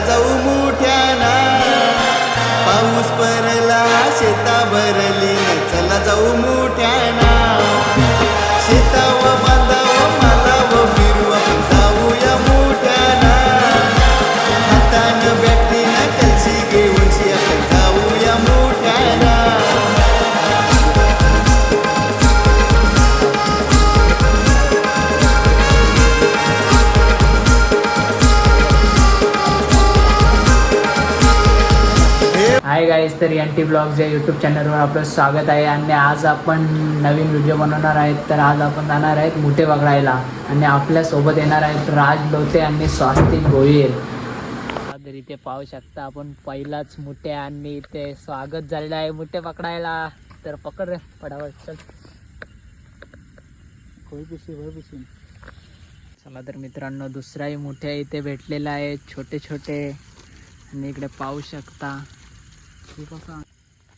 जाऊ गाईज तर N T blogs या यूट्यूब चॅनलवर आपलं स्वागत आहे. आणि आज आपण नवीन व्हिडिओ बनवणार आहेत. तर आज आपण जाणार आहेत मुठे पकडायला आणि आपल्यासोबत येणार आहेत राज लोते आणि स्वास्तिक गोयल. तर इथे पाहू शकता आपण पहिलाच मुठे आणि इथे स्वागत झालेलं आहे मुठे पकडायला तर पकड रे पडावं चल. चला तर मित्रांनो दुसराही मोठे इथे भेटलेला आहे छोटे छोटे आणि इकडे पाहू शकता.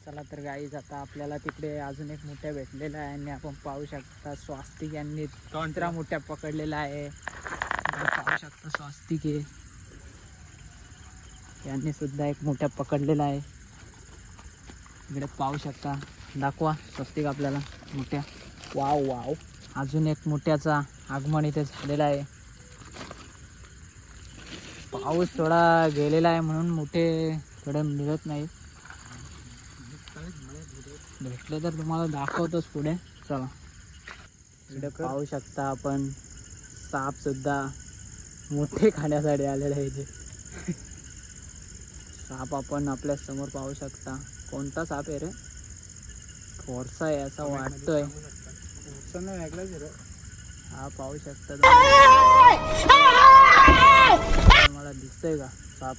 चला तर गाईज आता आपल्याला तिकडे अजून एक मोठ्या भेटलेला आहे आणि आपण पाहू शकता स्वास्तिक यांनी दुसरा मोठ्या पकडलेला आहे. पाहू शकता स्वास्तिक आहे यांनी सुद्धा एक मोठ्या पकडलेला आहे. इकडे पाहू शकता. दाखवा स्वस्तिक आपल्याला. मोठ्या. Wow wow. अजून एक मोठ्याचा आगमन इथे झालेला आहे. पाऊस थोडा गेलेला आहे म्हणून मोठे थोडे मिळत नाहीत. भेटले तर तुम्हाला दाखवतोच पुढे. चला. इकडे पाहू शकता आपण. साप सुद्धा मोठे खाण्यासाठी आलेले आहे इथे. साप आपण आपल्यासमोर पाहू शकता. कोणता साप आहे रे? फोर्सा आहे असा वाटतोय. हा पाहू शकता तुम्ही. मला दिसतंय का साप?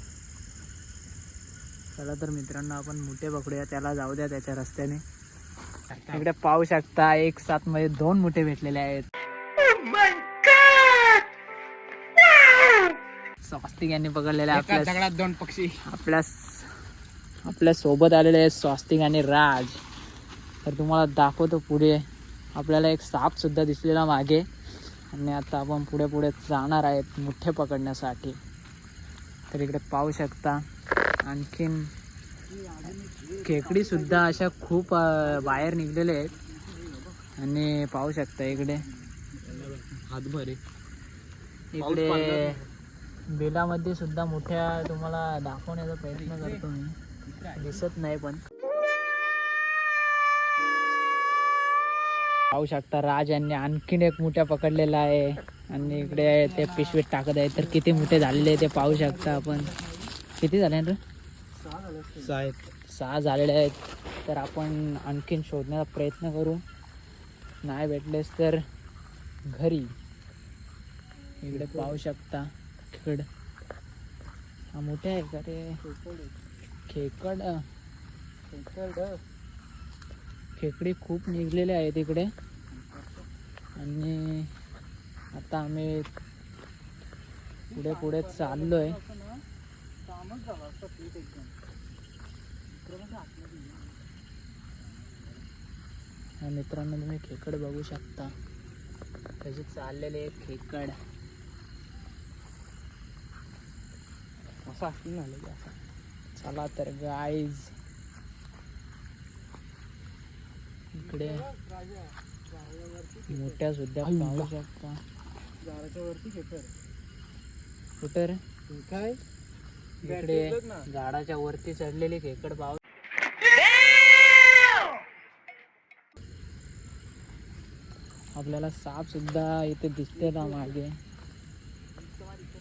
चला तर मित्रांनो आपण मुठे पकडूया. त्याला जाऊ द्या त्याच्या रस्त्याने. इकडे पाहू शकता एक साथमध्ये दोन मुठे भेटलेले आहेत. स्वास्तिक यांनी पकडलेले आपल्या दोन पक्षी. आपल्या आपल्यासोबत आलेले आहेत स्वास्तिक आणि राज. तर तुम्हाला दाखवतो पुढे. आपल्याला एक साप सुद्धा दिसलेला मागे. आणि आता आपण पुढे पुढे जाणार आहेत मुठे पकडण्यासाठी. तर इकडे पाहू शकता. आणखीन खेकडी सुद्धा अशा खूप बाहेर निघलेले आहेत. आणि पाहू शकता इकडे. हातभरे. इकडे बिलामध्ये सुद्धा मोठ्या तुम्हाला दाखवण्याचा प्रयत्न करतो मी. दिसत नाही पण. पाहू शकता राज यांनी आणखीन एक मोठ्या पकडलेला आहे. आणि इकडे ते पिशवीत टाकत आहे तर किती मोठे झालेले ते पाहू शकता आपण. किती झाले रे? सहा झालेले आहेत. तर आपण आणखीन शोधण्याचा प्रयत्न करू. नाही भेटलेस तर घरी. इकडे पाहू शकता. खेकड. हा मोठे आहे का रे? खेकड. खेकड खेकडी खूप निघलेले आहेत इकडे. आणि आता आम्ही पुढे पुढे चाललो आहे चाललोय हा मित्रांनो तुम्ही खेकड बघू शकता. कसे चाललेले आहेत खेकड. असं झालं चला तर गाईज इकडे मोठ्या सुद्धा पाहू शकता. झाडाच्या वरती खेकर कुठे रे? काय? इकडे झाडाच्या वरती चढलेली खेकड पाव आपल्याला साप सुद्धा इथे दिसते ना मागे.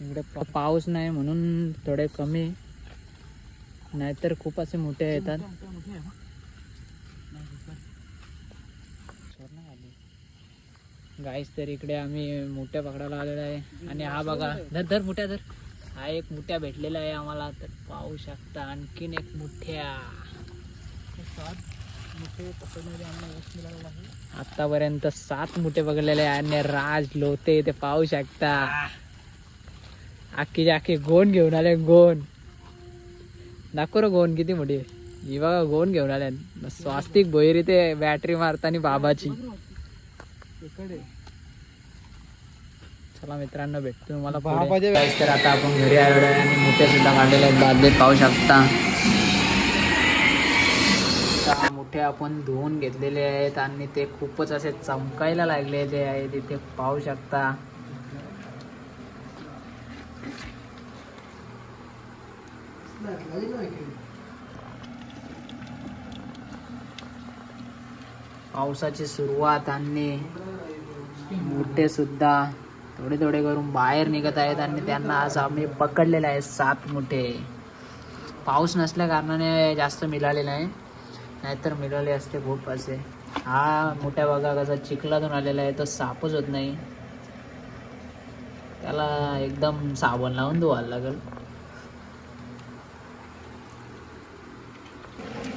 इकडे पाऊस नाही म्हणून थोडे कमी. नाहीतर खूप असे मोठे येतात. गाईस तर इकडे आम्ही मोठ्या पकडायला आलेलो आहे. आणि हा बघा धर धर मोठ्या धर. हा एक मोठ्या भेटलेला आहे आम्हाला तर पाहू शकता आणखीन एक मोठ्या. आतापर्यंत सात मोठे पकडलेले आहे आणि राज लोते ते पाहू शकता. अख्खीचे आखी गोण घेऊन आले गोण दाखव गोण किती मोठी ही बघा गोण घेऊन आले. स्वास्तिक भोईरी ते बॅटरी मारताना बाबाची. चला मित्रांनो भेटतो Guys, तर आता आपण घरी आलेलो आहे आणि मोठे सुद्धा काढलेले आहेत. बादलीत पाहू शकता. मोठे आपण धुवून घेतलेले आहेत आणि ते खूपच असे चमकायला लागलेले आहेत इथे पाहू शकता. पावसाची सुरुवात आणि मोठे सुद्धा. थोडे थोडे करून बाहेर निघत आहेत आणि त्यांना आज आम्ही पकडलेले आहे सात मोठे. पाऊस नसल्या कारणाने जास्त मिळाले नाही. नाहीतर मिळाले असते खूप असे. हा मोठ्या बघा कसा चिखलातून आलेला आहे तो सापच होत नाही. त्याला एकदम साबण लावून धुवायला लागेल.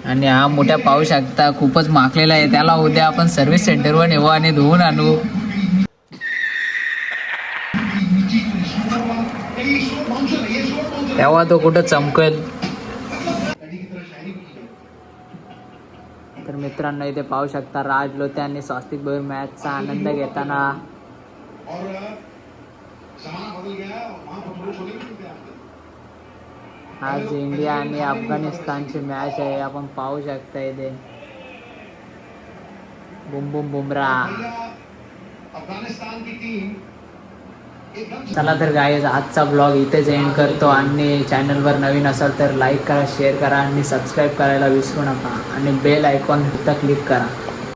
आणि हा मोठ्या पाहू शकता खूपच माखलेला आहे. त्याला उद्या आपण सर्व्हिस सेंटरवर नेऊ आणि धुवून आणू. तेव्हा तो कुठं चमकेल? तर मित्रांनो इथे पाहू शकता राज लोत्यांनी आणि स्वास्तिक भैर मॅचचा आनंद घेताना. आज इंडिया आणि अफगाणिस्तानची मॅच आहे. आपण पाहू शकता इथे. बुम बुम बुमरा चला तर गाईज आजचा ब्लॉग इथेच एंड करतो. आणि चॅनलवर नवीन असाल तर लाईक करा शेअर करा आणि सबस्क्राईब करायला विसरू नका. आणि बेल आयकॉन सुद्धा क्लिक करा.